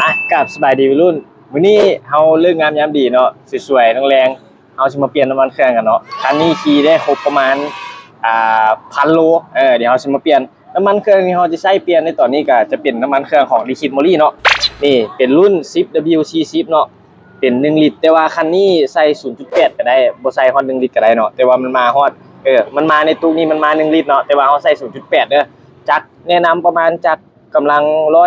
อะกับสบายดีวัยรุ่นวันนี้เฮาเลิกงามยามดีเนาะสวยๆแรงๆเฮาสิมาเปลี่ยนน้ำมันเครื่องกันเนาะคันนี้ขี่ได้ครบประมาณอ่าพันโลเออเดี๋ยวเฮาสิมาเปลี่ยนน้ำมันเครื่องที่เฮาจะใช้เปลี่ยนในตอนนี้ก็จะเป็นน้ำมันเครื่องของ Liquid Moly เนาะนี่เป็นรุ่น 10WC10 เนาะเป็น 1 ลิตร แต่ว่าคันนี้ใส่ 0.8 ก็ได้บ่ใส่ฮอด1ลิตรก็ได้เนาะแต่ว่ามันมาฮอดเออมันมาในตู้นี้มันมา 1 ลิตรเนาะแต่ว่าเฮาใส่ 0.8เด้อจักแนะนำประมาณจัก กำลัง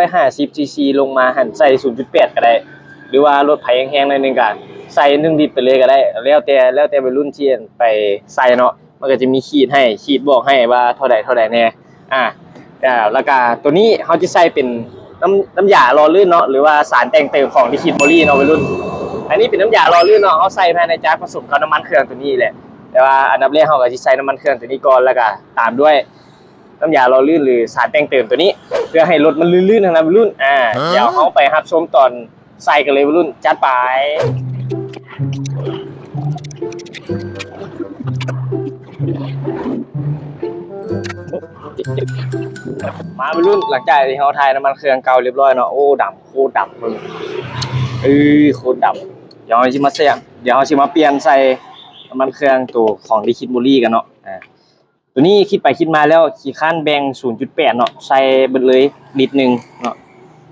150 cc ลงมาหันใส่0.8ก็ได้ หรือว่ารถไถแห้งๆหน่อยหนึงก็ใส่1ลิตรไปเลยก็ได้ แล้วแต่แล้วแต่วัยรุ่นเชียนไปใส่เนาะมันก็จะมีขีดให้ขีดบอกให้ว่าเท่าใดเท่าใดแน่อ่าอ่าแล้วก็ตัวนี้เขาจะใส่เป็นน้ำน้ำยาล่อลื่นเนาะหรือว่าสารแต่งเติมของลิคิดโมลี่เนาะวัยรุ่น อันนี้เป็นน้ำยาล่อลื่นเนาะเขาใส่ภายในจานผสมกับน้ำมันเครื่องตัวนี้แหละแต่ว่าอันดับแรกเขาก็จะใส่น้ำมันเครื่องตัวนี้ก่อนแล้วก็ตามด้วย น้ำยาหล่อลื่นหรือสารแต่งเติมตัวนี้ เพื่อให้รถมันลื่นๆนะวัยรุ่นอ่าเดี๋ยวเขาไปรับชมตอนใส่กันเลยวัยรุ่นจัดไปมาวัยรุ่นหลังจากที่เขาทายน้ำมันเครื่องเก่าเรียบร้อยเนาะโอ้ดำโคตรดำมึงเอ้ยโคตรดำเดี๋ยวเราชิมาเสียงเดี๋ยวเราชิมาเปลี่ยนใส่น้ำมันเครื่องตัวของดิคิดบุรี่กันเนาะอ่า ตัวนี้คิดไปคิดมาแล้วขี่ข้านแบ่ง0.8 เนาะใส่เบิดเลยลิตรหนึ่งเนาะ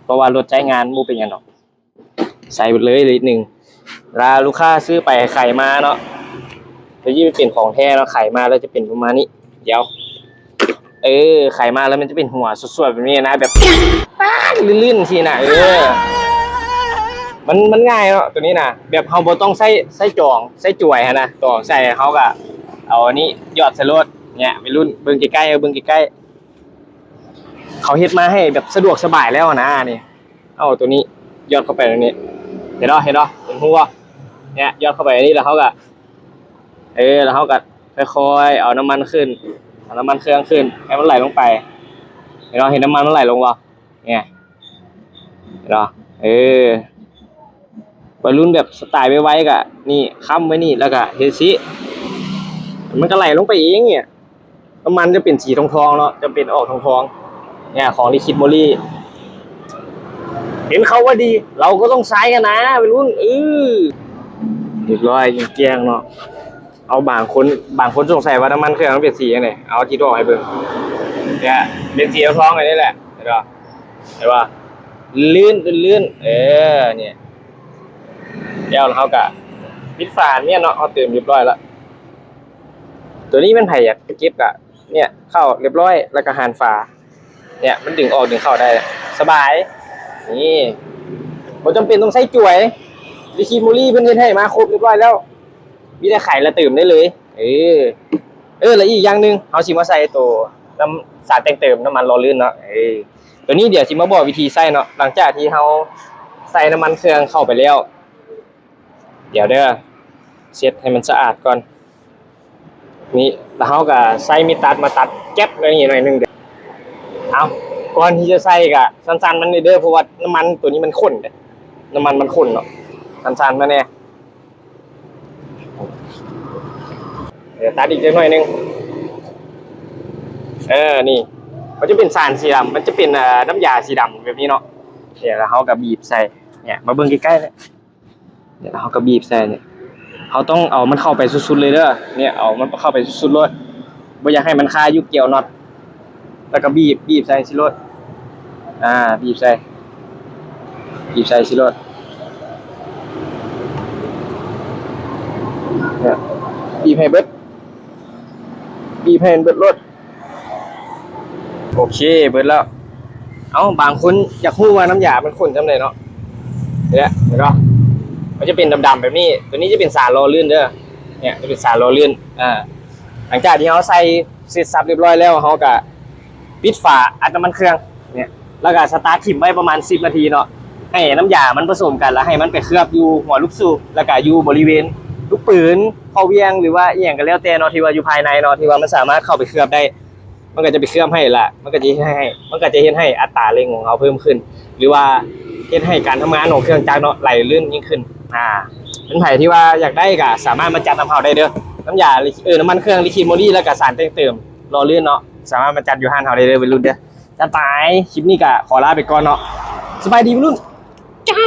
เพราะว่ารถใช้งานมูเป็นยังเนาะใส่เบิดเลยลิตรหนึ่งเวลาลูกค้าซื้อไปไข่มาเนาะจะยิ่งเป็นของแท้เนาะไข่มาแล้วจะเป็นประมาณนี้เดี๋ยวเออไขมาแล้วมันจะเป็นหัวสวยๆแบบนี้นะแบบป้าลื่นๆทีนะเออ มันมันง่ายเนาะตัวนี้นะแบบเฮาบ่ต้องใส่ใส่จองใส่จ่วยหั้นะต่อใส่เขาก็เอาอันนี้ยอดใส่รถ เนี่ยไปรุ่นเบิ่งใกล้ๆเออเบิ่งใกล้ๆเขาเฮ็ดมาให้แบบสะดวกสบายแล้วนะนี่เอาตัวนี้ยอดเข้าไปตรงนี้ เห็นเนาะเห็นเนาะเห็นหัวเนี่ยยอดเข้าไปอันนี้แล้วเขาก็เออแล้วเขาก็ค่อยๆเอาน้ำมันขึ้นเอาน้ำมันเครื่องขึ้นให้มันไหลลงไป เห็นเราเห็นน้ำมันมันไหลลงวะเนี่ยเห็นเราเออวัยรุ่นแบบสไตล์ไว้ๆกะนี่ค้ำไว้นี่แล้วก็เฮซิมันก็ไหลลงไปเองเนี่ย น้ำมันจะเป็นสีทองทองเนาะจะเป็นออกทองทองเนี่ยของลิคิดโมลี่เห็นเขาว่าดี เราก็ต้องใช้กันนะวัยรุ่นเออเรียบร้อยยิงแกงเนาะเอาบางคนบางคนสงสัยว่าน้ำมันเครื่องมันเป็นสียังไงเอาที่ตัวให้เบิ่งเนี่ยเป็นสีทองๆอันนี้แหละเห็นป่ะเห็นป่ะลื่นลื่นเออเนี่ยเดี๋ยวเขากะปิดฝาเนี่ยเนาะเอาเติมเรียบร้อยแล้วตัวนี้มันไผ่อยากเก็บกะ เนี่ยเข้าเรียบร้อยแล้วก็หานฝา เนี่ยมันดึงออกดึงเข้าได้ สบาย นี่ผมจำเป็นต้องใช้จ่วยดิคิมูรี่เพิ่นเฮ็ดให้มาครบเรียบร้อยแล้วมีแต่ไข่ละตื่มได้เลย เออ เออแล้วอีกอย่างหนึ่งเอาชิมาใส่ตัวน้ำสารแต่งเติมน้ำมันรอลื่นเนาะเออตัวนี้เดี๋ยวชิมาบอกวิธีใส่เนาะหลังจากที่เขาใส่น้ำมันเครื่องเข้าไปแล้ว เดี๋ยวเด้อเช็ดให้มันสะอาดก่อน นี่แล้วเขาก็ใส่มีตัดมาตัดแก๊บอะไรอย่างเงี้ยหน่อยนึงเดี๋ยวเอาก่อนที่จะใส่กะสั้นๆมันเด้อเพราะว่าน้ำมันตัวนี้มันข้นเด้อน้ำมันมันข้นเนาะสั้นๆมาเนี่ยเดี๋ยวตัดอีกจักหน่อยนึงเออนี่มันจะเป็นสารสีดำมันจะเป็นน้ำยาสีดำแบบนี้เนาะเดี๋ยวแล้วเขาก็บีบใส่เนี่ยมาเบิ่งใกล้ๆเลยเดี๋ยวเขาก็บีบใส่เนี่ย เขาต้องเอามันเข้าไปสุดๆเลยเด้อเนี่ยเอามันเข้าไปสุดๆเลยบ่อยากให้มันคายู่เกี่ยวน็อตแล้วก็บีบบีบใส่สิรถอ่า บีบใส่บีบใส่สิรถเนี่ยบีบให้เบิดบีบให้เบิดรถโอเคเบิดแล้ว เอาบางคนอยากรู้ว่าน้ำยามันข้นจำได้เนาะเนี่ยเห็นปะ มันจะเป็นดำๆแบบนี้ ตัวนี้จะเป็นสารรอลื่นเด้อเนี่ยจะเป็นสารรอลื่นอ่าหลังจากที่เขาใส่เสร็จสับเรียบร้อยแล้วเขาก็ปิดฝาอัดน้ำมันเครื่องเนี่ยแล้วก็สตาร์ททิมไว้ประมาณ 10 นาทีเนาะให้น้ำยามันผสมกันแล้วให้มันไปเคลือบอยู่หัวลูกสูบแล้วก็อยู่บริเวณลูกปืนเข้าเวียงหรือว่าอย่างก็แล้วแต่เนาะที่ว่าอยู่ภายในเนาะที่ว่ามันสามารถเข้าไปเคลือบได้ มันก็จะไปเคลือบให้ละมันก็จะให้ มันก็จะเฮ็ดให้อัตราเร่งของเขาเพิ่มขึ้น หรือว่าเฮ็ดให้การทำงานของเครื่องจักรเนาะไหลลื่นยิ่งขึ้น อ่าเป็นไผที่ว่าอยากได้ก็สามารถมาจัดน้ำเผาได้เด้อน้ำยาเออน้ำมันเครื่องลิคิดโมลี่แล้วก็สารแต่งเติมรอเลื่อนเนาะสามารถมาจัดอยู่ห้างเฮาได้เด้อเป็นรุ่นเด้อจะตายคลิปนี้ก็ขอลาไปก่อนเนาะสบายดีวัยรุ่นจ้า